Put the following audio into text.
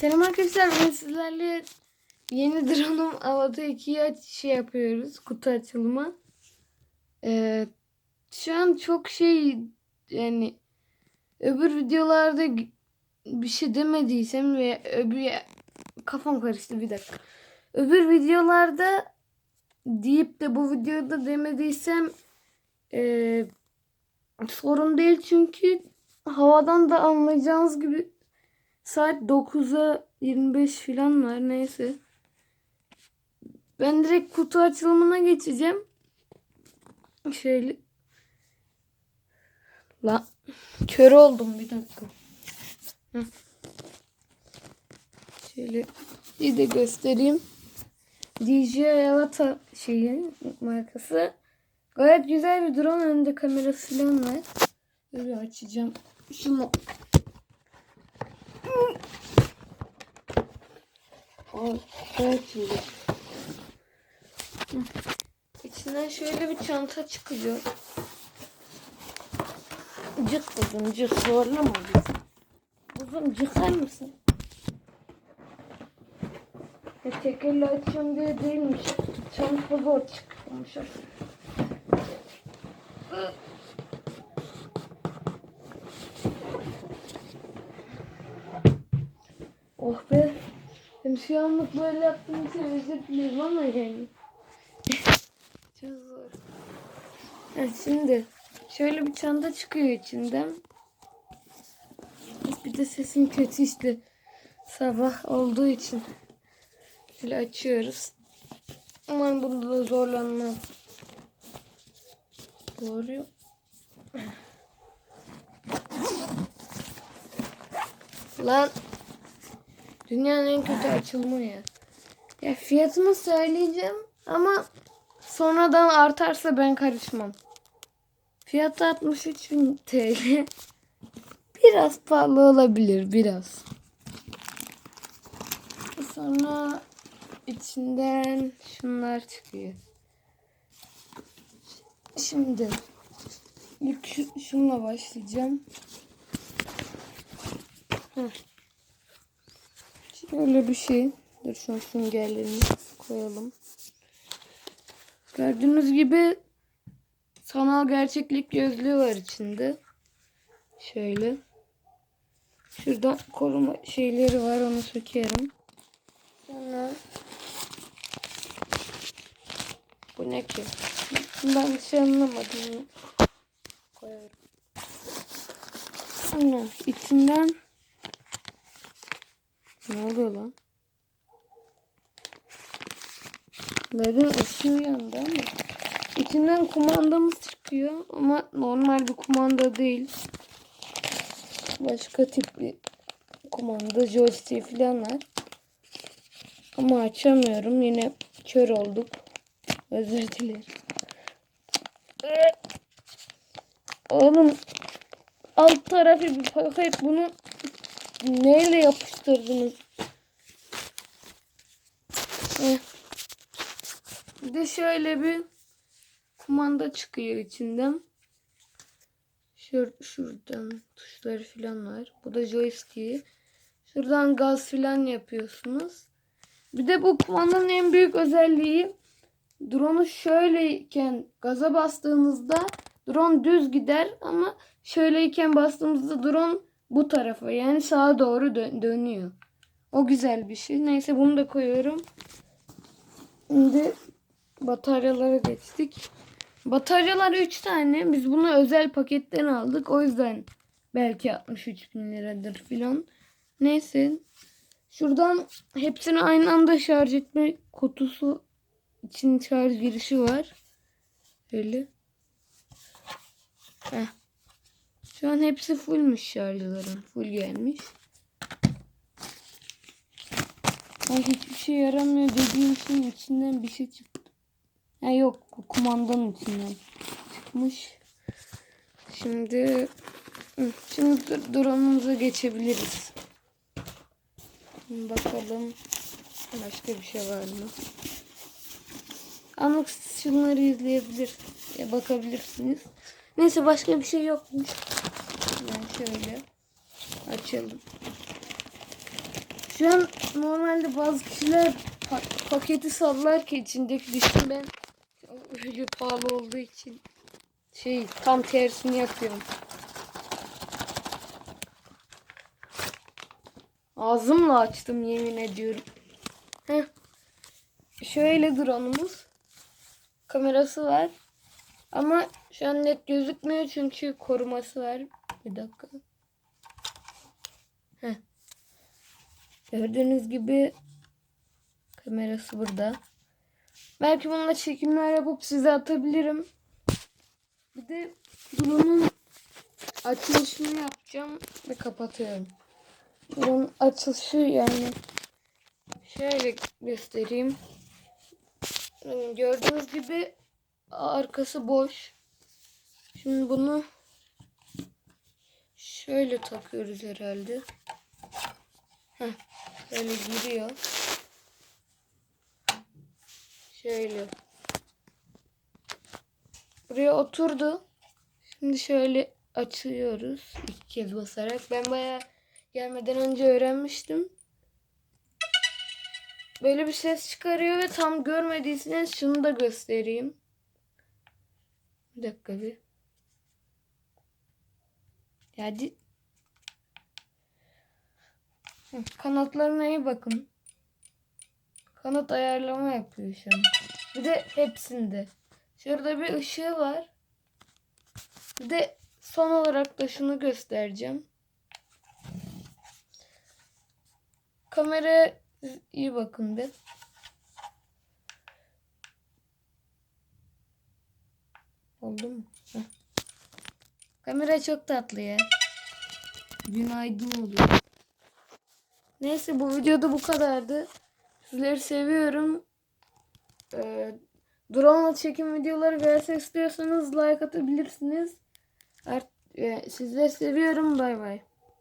Selam arkadaşlar ben sizlerle yeni drone'um Avata 2'yi aç şey yapıyoruz kutu açılımı. Ee, şu an çok şey yani öbür videolarda bir şey demediysem ve öbür kafam karıştı bir dakika. Öbür videolarda deyip de bu videoda demediysem ee, sorun değil çünkü havadan da anlayacağınız gibi Saat 9'a 25 falan var neyse. Ben direkt kutu açılımına geçeceğim. Şöyle. La kör oldum bir dakika. Şöyle bir de göstereyim. DJI Avata şeyi markası. Gayet güzel bir drone önünde kamerası falan var. Böyle açacağım. Şunu Ay, evet şimdi. İçinden şöyle bir çanta çıkıyor. Cık kızım cık zorlama bizi. Kızım cıkar mısın? Ya tekerle açıyorum diye değilmiş. Çanta zor çıkmış. Oh be. Hem şu anlık böyle yaptığım için özür dilerim ama yani. Çok zor. Evet şimdi şöyle bir çanta çıkıyor içinden. Bir de sesim kötü işte. Sabah olduğu için. Şöyle açıyoruz. Umarım bunda da zorlanmam. Doğru. Lan Dünyanın en kötü açılımı ya. Ya fiyatını söyleyeceğim ama sonradan artarsa ben karışmam. Fiyatı 63 bin TL. Biraz pahalı olabilir biraz. Sonra içinden şunlar çıkıyor. Şimdi ilk şu, şununla başlayacağım. Heh. Şöyle bir şey. Dur şu süngerlerini koyalım. Gördüğünüz gibi sanal gerçeklik gözlüğü var içinde. Şöyle. Şurada koruma şeyleri var onu sökerim. Sonra bu ne ki? Ben bir şey anlamadım. Koyarım. Sonra içinden ne oluyor lan? Böyle ışığı yandı ama. İçinden kumandamız çıkıyor ama normal bir kumanda değil. Başka tip bir kumanda, joystick falan var. Ama açamıyorum. Yine kör olduk. Özür dilerim. Oğlum alt tarafı bir paket bunu neyle yapıştırdınız? Eh. Bir de şöyle bir kumanda çıkıyor içinden. Şur şuradan tuşları falan var. Bu da joystick. Şuradan gaz falan yapıyorsunuz. Bir de bu kumandanın en büyük özelliği drone'u şöyleyken gaza bastığınızda drone düz gider ama şöyleyken bastığımızda drone bu tarafa yani sağa doğru dö- dönüyor. O güzel bir şey. Neyse bunu da koyuyorum. Şimdi bataryalara geçtik. Bataryalar 3 tane. Biz bunu özel paketten aldık. O yüzden belki 63 bin liradır filan. Neyse. Şuradan hepsini aynı anda şarj etme kutusu için şarj girişi var. Öyle. Heh. Şu an hepsi fullmüş şarjların. Full gelmiş. Ay hiçbir şey yaramıyor dediğim şeyin içinden bir şey çıktı. Ha yok bu kumandanın içinden çıkmış. Şimdi şimdi drone'umuza geçebiliriz. Bakalım başka bir şey var mı? Anlık şunları izleyebilir. Ya bakabilirsiniz. Neyse başka bir şey yokmuş. Şöyle açalım. Şu an normalde bazı kişiler pa- paketi sallar ki içindeki düşsün ben öyle pahalı olduğu için şey tam tersini yapıyorum. Ağzımla açtım yemin ediyorum. Heh. Şöyle drone'umuz. Kamerası var. Ama şu an net gözükmüyor çünkü koruması var. Bir dakika. Heh. Gördüğünüz gibi kamerası burada. Belki bununla çekimler yapıp size atabilirim. Bir de drone'un açılışını yapacağım ve kapatıyorum. Bunun açılışı yani şöyle göstereyim. Gördüğünüz gibi arkası boş. Şimdi bunu şöyle takıyoruz herhalde. Heh, böyle giriyor. Şöyle. Buraya oturdu. Şimdi şöyle açıyoruz. iki kez basarak. Ben bayağı gelmeden önce öğrenmiştim. Böyle bir ses çıkarıyor ve tam görmediyseniz şunu da göstereyim. Bir dakika bir. Yani kanatlarına iyi bakın. Kanat ayarlama yapıyor şu an. Bir de hepsinde. Şurada bir ışığı var. Bir de son olarak da şunu göstereceğim. Kameraya iyi bakın bir. Oldu mu? Heh. Kamera çok tatlı ya. Günaydın oluyor. Neyse bu videoda bu kadardı. Sizleri seviyorum. Ee, drone çekim videoları gelsin istiyorsanız like atabilirsiniz. Art, e, sizleri seviyorum. Bay bay.